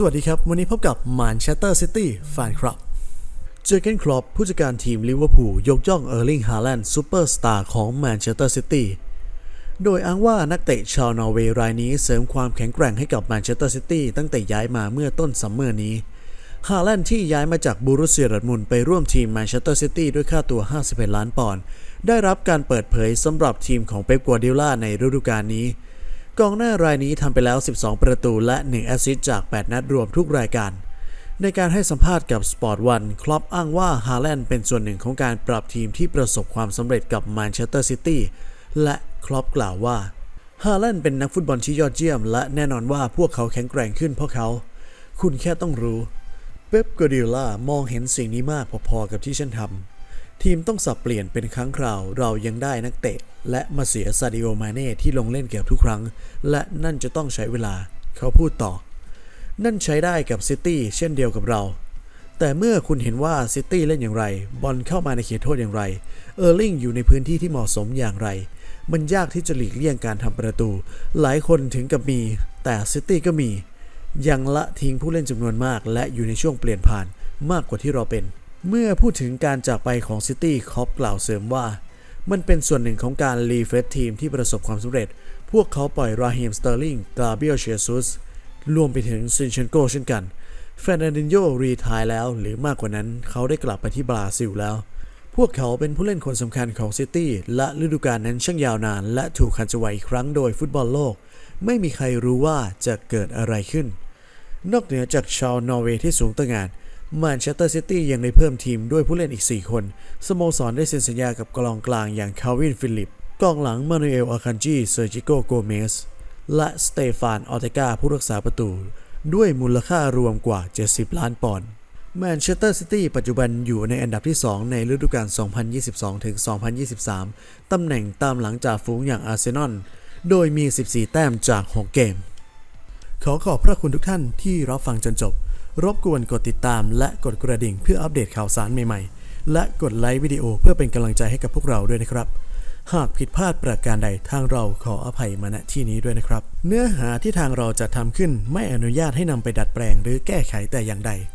สวัสดีครับ วันนี้พบกับมานเชสเตอร์ซิตี้แฟนคลับ เจอเกนคลอปผู้จัดการทีมลิเวอร์พูลยกย่องเออร์ลิงฮาแลนด์ซูเปอร์สตาร์ของแมนเชสเตอร์ซิตี้ โดยอ้างว่านักเตะชาวนอร์เวย์รายนี้เสริมความแข็งแกร่งให้กับแมนเชสเตอร์ซิตี้ตั้งแต่ย้ายมาเมื่อต้นซัมเมอร์นี้ฮาแลนด์ที่ย้ายมาจากบูรุสเซียดอร์ทมุนไปร่วมทีมแมนเชสเตอร์ซิตี้ด้วยค่าตัว 51 ล้านปอนด์ได้รับการเปิดเผยสำหรับทีมของเป๊ปกัวร์ดิโอลาในฤดูกาลนี้ กองหน้ารายนี้ทำไปแล้ว 12 ประตูและ 1 แอสซิสต์จาก 8 นัดรวมทุกรายการ ในการให้สัมภาษณ์กับ Sport One คลอปอ้างว่าฮาแลนด์เป็นส่วนหนึ่งของการปรับทีมที่ประสบความสำเร็จกับแมนเชสเตอร์ซิตี้และคลอปกล่าวว่าฮาแลนด์เป็นนักฟุตบอลที่ยอดเยี่ยม และแน่นอนว่าพวกเขาแข็งแกร่งขึ้นเพราะเขา คุณแค่ต้องรู้ เป๊ปกัวดิโอลามองเห็นสิ่งนี้มากพอๆกับที่ฉันทำ ทีมต้องสับเปลี่ยนเป็นครั้งคราวเรายังได้นักเตะ และมาเสียซาดิโอมาเน่ที่ลงเล่นเกือบทุกครั้ง และนั่นจะต้องใช้เวลา เขาพูดต่อ นั่นใช้ได้กับซิตี้เช่นเดียวกับเรา แต่เมื่อคุณเห็นว่าซิตี้เล่นอย่างไร บอลเข้ามาในเขตโทษอย่างไร เออร์ลิงอยู่ในพื้นที่ที่เหมาะสมอย่างไร มันยากที่จะหลีกเลี่ยงการทำประตู หลายคนถึงกับมี แต่ซิตี้ก็มี ยังละทิ้งผู้เล่นจำนวนมาก และอยู่ในช่วงเปลี่ยนผ่านมากกว่าที่เราเป็น เมื่อพูดถึงการจากไปของซิตี้คอปกล่าวเสริมว่า มันเป็นส่วนหนึ่งของการรีเฟรชทีมที่ประสบความสำเร็จ พวกเขาปล่อยราฮิมสเตอร์ลิงกาเบียลเชซุสรวมไปถึงซินเชนโกเช่นกันเฟรนันดินโยรีทายแล้ว หรือมากกว่านั้นเขาได้กลับไปที่บราซิลแล้ว พวกเขาเป็นผู้เล่นคนสำคัญของซิตี้และฤดูกาลนั้นช่างยาวนาน และถูกคันจะไวอีกครั้งโดยฟุตบอลโลก ไม่มีใครรู้ว่าจะเกิดอะไรขึ้น นอกเหนือจากชาวนอร์เวย์ที่สูงต่างาน แมนเชสเตอร์ซิตี้ยังได้เพิ่มทีมด้วยผู้เล่นอีก 4 คน สโมสรได้เซ็นสัญญากับกองกลางอย่างคาวินฟิลิปกองหลังมานูเอลอาคันจีเซอร์จิโกโกเมสและสเตฟานออเตกาผู้รักษาประตู ด้วยมูลค่ารวมกว่า 70 ล้านปอนด์แมนเชสเตอร์ซิตี้ปัจจุบันอยู่ในอันดับที่ 2 ในฤดูกาล 2022-2023 ตำแหน่งตามหลังจากฝูงอย่างอาร์เซนอล โดยมี 14 แต้มจาก 6 เกม ขอขอบพระคุณทุกท่านที่รับฟังจนจบ รบกวนกดติดตามและกดกระดิ่งเพื่ออัปเดตข่าวสารใหม่ๆ และกดไลค์วิดีโอเพื่อเป็นกำลังใจให้กับพวกเราด้วยนะครับ หากผิดพลาดประการใดทางเราขออภัยมาณที่นี้ด้วยนะครับ เนื้อหาที่ทางเราจะทำขึ้นไม่อนุญาตให้นำไปดัดแปลงหรือแก้ไขแต่อย่างใด